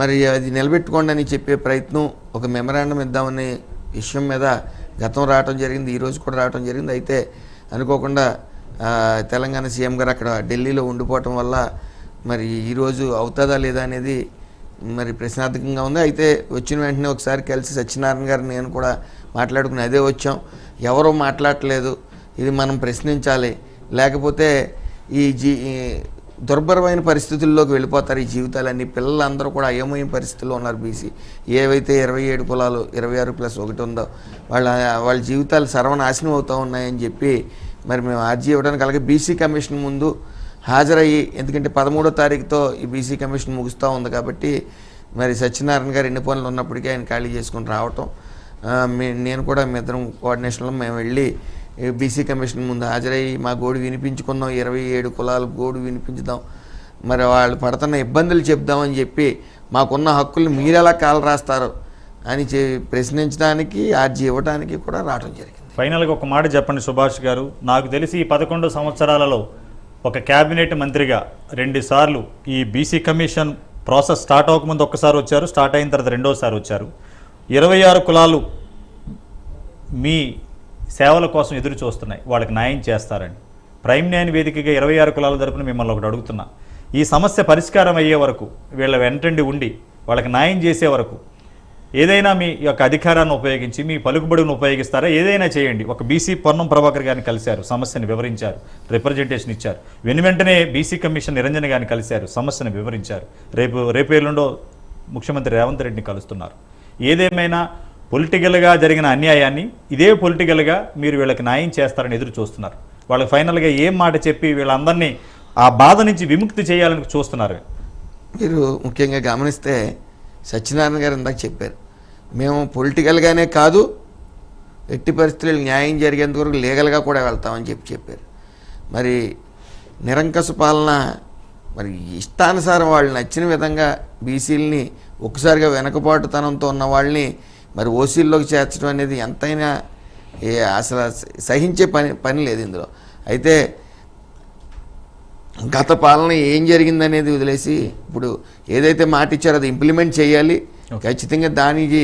మరి అది నిలబెట్టుకోండి అని చెప్పే ప్రయత్నం ఒక మెమరాండం ఇద్దామనే విషయం మీద గతం రావటం జరిగింది ఈరోజు కూడా రావటం జరిగింది. అయితే అనుకోకుండా తెలంగాణ సీఎం గారు అక్కడ ఢిల్లీలో ఉండిపోవటం వల్ల మరి ఈరోజు అవుతుందా లేదా అనేది మరి ప్రశ్నార్థకంగా ఉంది. అయితే వచ్చిన వెంటనే ఒకసారి కలిసి సత్యనారాయణ గారు నేను కూడా మాట్లాడుకుని అదే వచ్చాం. ఎవరో మాట్లాడట్లేదు. ఇది మనం ప్రశ్నించాలి. లేకపోతే ఈ జీ ఈ దుర్భరమైన పరిస్థితుల్లోకి వెళ్ళిపోతారు ఈ జీవితాలన్నీ. పిల్లలందరూ కూడా అయోమయం పరిస్థితుల్లో ఉన్నారు బీసీ. ఏవైతే ఇరవై ఏడు కులాలు ఇరవై ఆరు ప్లస్ ఒకటి ఉందో వాళ్ళ వాళ్ళ జీవితాలు సర్వనాశనం అవుతూ ఉన్నాయని చెప్పి మరి మేము అర్జీ ఇవ్వడానికి అలాగే బీసీ కమిషన్ ముందు హాజరయ్యి ఎందుకంటే పదమూడో తారీఖుతో ఈ బీసీ కమిషన్ ముగుస్తూ ఉంది కాబట్టి మరి సత్యనారాయణ గారు ఎన్ని పనులు ఉన్నప్పటికీ ఆయన ఖాళీ చేసుకుని రావటం. నేను కూడా మీ ఇద్దరం కోఆర్డినేషన్లో మేము వెళ్ళి బీసీ కమిషన్ ముందు హాజరయ్యి మా గోడు వినిపించుకుందాం ఇరవై ఏడు కులాలు గోడు వినిపించుదాం. మరి వాళ్ళు పడుతున్న ఇబ్బందులు చెప్దామని చెప్పి మాకున్న హక్కులు మీరెలా కాలు రాస్తారు అని చె ప్రశ్నించడానికి ఆర్జీ ఇవ్వడానికి కూడా రావడం జరిగింది. ఫైనల్గా ఒక మాట చెప్పండి సుభాష్ గారు. నాకు తెలిసి ఈ పదకొండు సంవత్సరాలలో ఒక క్యాబినెట్ మంత్రిగా రెండుసార్లు ఈ బీసీ కమిషన్ ప్రాసెస్ స్టార్ట్ అవ్వకముందు ఒక్కసారి వచ్చారు స్టార్ట్ అయిన తర్వాత రెండోసారి వచ్చారు. ఇరవై ఆరు కులాలు మీ సేవల కోసం ఎదురు చూస్తున్నాయి. వాళ్ళకి న్యాయం చేస్తారని. ప్రైమ్ న్యాయం వేదికగా ఇరవై ఆరు కులాల తరపున మిమ్మల్ని ఒకటి అడుగుతున్నా. ఈ సమస్య పరిష్కారం అయ్యే వరకు వీళ్ళ వెంటండి ఉండి వాళ్ళకి న్యాయం చేసే వరకు ఏదైనా మీ యొక్క అధికారాన్ని ఉపయోగించి మీ పలుకుబడిని ఉపయోగిస్తారా? ఏదైనా చేయండి. ఒక బీసీ పొన్నం ప్రభాకర్ గారిని కలిశారు సమస్యను వివరించారు రిప్రజెంటేషన్ ఇచ్చారు. వెను వెంటనే బీసీ కమిషన్ నిరంజన్ గారిని కలిశారు సమస్యను వివరించారు. రేపు రేపు ఎల్లుండో ముఖ్యమంత్రి రేవంత్ రెడ్డిని కలుస్తున్నారు. ఏదేమైనా పొలిటికల్గా జరిగిన అన్యాయాన్ని ఇదే పొలిటికల్గా మీరు వీళ్ళకి న్యాయం చేస్తారని ఎదురు చూస్తున్నారు. వాళ్ళకి ఫైనల్గా ఏం మాట చెప్పి వీళ్ళందరినీ ఆ బాధ నుంచి విముక్తి చేయాలని చూస్తున్నారు. మీరు ముఖ్యంగా గమనిస్తే సత్యనారాయణ గారు ఇందాక చెప్పారు. మేము పొలిటికల్గానే కాదు ఎట్టి పరిస్థితులు న్యాయం జరిగేంత వరకు లీగల్గా కూడా వెళ్తామని చెప్పి చెప్పారు. మరి నిరంకస పాలన మరి ఇష్టానుసారం వాళ్ళు నచ్చిన విధంగా బీసీలని ఒక్కసారిగా వెనకబాటుతనంతో ఉన్న వాళ్ళని మరి ఓసీల్లోకి చేర్చడం అనేది ఎంతైనా అసలు సహించే పని పని లేదు ఇందులో. అయితే గత పాలన ఏం జరిగిందనేది వదిలేసి ఇప్పుడు ఏదైతే మాట ఇచ్చారో అది ఇంప్లిమెంట్ చేయాలి. ఖచ్చితంగా దానికి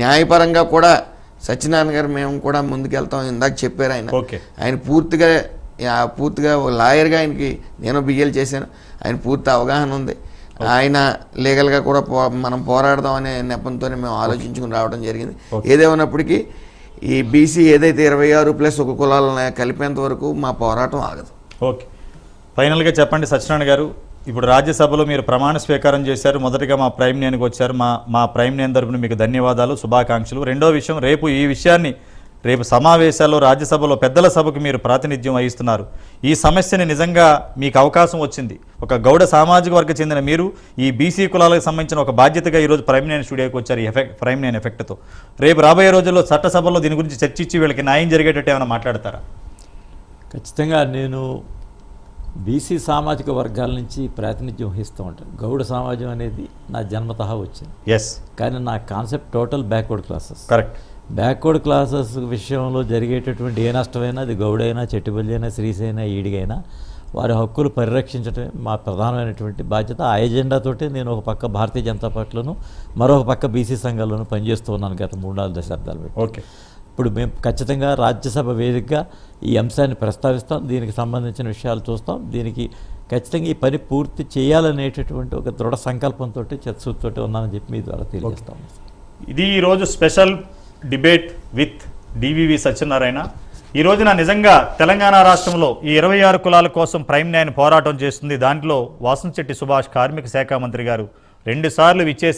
న్యాయపరంగా కూడా సత్యనారాయణ గారు మేము కూడా ముందుకెళ్తాం ఇందాక చెప్పారు ఆయన. ఆయన పూర్తిగా పూర్తిగా ఓ లాయర్గా ఆయనకి నేను బియ్యలు చేశాను. ఆయన పూర్తి అవగాహన ఉంది. ఆయన లీగల్గా కూడా పో మనం పోరాడదాం అనే నెపంతోనే మేము ఆలోచించుకుని రావడం జరిగింది. ఏదేమన్నప్పటికీ ఈ బీసీ ఏదైతే ఇరవై ఆరు ప్లస్ ఒక కులాలను కలిపేంత వరకు మా పోరాటం ఆగదు. ఓకే ఫైనల్గా చెప్పండి సత్యనారాయణ గారు. ఇప్పుడు రాజ్యసభలో మీరు ప్రమాణ స్వీకారం చేశారు. మొదటిగా మా ప్రైమ్ నేన్కి వచ్చారు. మా మా ప్రైమ్ నేన్ తరపున మీకు ధన్యవాదాలు శుభాకాంక్షలు. రెండో విషయం రేపు ఈ విషయాన్ని రేపు సమావేశాల్లో రాజ్యసభలో పెద్దల సభకు మీరు ప్రాతినిధ్యం వహిస్తున్నారు. ఈ సమస్యని నిజంగా మీకు అవకాశం వచ్చింది. ఒక గౌడ సామాజిక వర్గ చెందిన మీరు ఈ బీసీ కులాలకు సంబంధించిన ఒక బాధ్యతగా ఈరోజు ప్రైమ్ నైన్ స్టూడియోకి వచ్చారు ఈ ఎఫెక్ట్ ప్రైమ్ నైన్ ఎఫెక్ట్తో. రేపు రాబోయే రోజుల్లో చట్టసభలో దీని గురించి చర్చించి వీళ్ళకి న్యాయం జరిగేటట్టు ఏమైనా మాట్లాడతారా? ఖచ్చితంగా నేను బీసీ సామాజిక వర్గాల నుంచి ప్రాతినిధ్యం వహిస్తూ ఉంటాను. గౌడ సమాజం అనేది నా జన్మతః వచ్చింది. ఎస్ కానీ నా concept total backward classes. Correct backward classes విషయంలో జరిగేటటువంటి ఏ నష్టమైనా అది గౌడైనా చెట్టుబల్లి అయినా శ్రీసైనా ఈడిగైనా వారి హక్కులు పరిరక్షించడమే మా ప్రధానమైనటువంటి బాధ్యత. ఆ ఎజెండాతోటి నేను ఒక పక్క భారతీయ జనతా పార్టీలోను మరొక పక్క బీసీ సంఘాల్లోనూ పనిచేస్తూ ఉన్నాను గత మూడు నాలుగు దశాబ్దాలు ఓకే. ఇప్పుడు మేము ఖచ్చితంగా రాజ్యసభ వేదికగా ఈ అంశాన్ని ప్రస్తావిస్తాం. దీనికి సంబంధించిన విషయాలు చూస్తాం. దీనికి ఖచ్చితంగా ఈ పని పూర్తి చేయాలనేటటువంటి ఒక దృఢ సంకల్పంతో చర్చతో ఉన్నానని చెప్పి మీ ద్వారా తెలియజేస్తాం. ఇది ఈరోజు special debate with DVV Satyanarayana. ఈ రోజున నిజంగా తెలంగాణ రాష్ట్రంలో ఈ ఇరవై ఆరు కులాల కోసం ప్రైమ్ నైన్ పోరాటం చేస్తుంది. దాంట్లో వాసంశెట్టి సుభాష్ కార్మిక శాఖ మంత్రి గారు రెండుసార్లు విచ్చేశారు.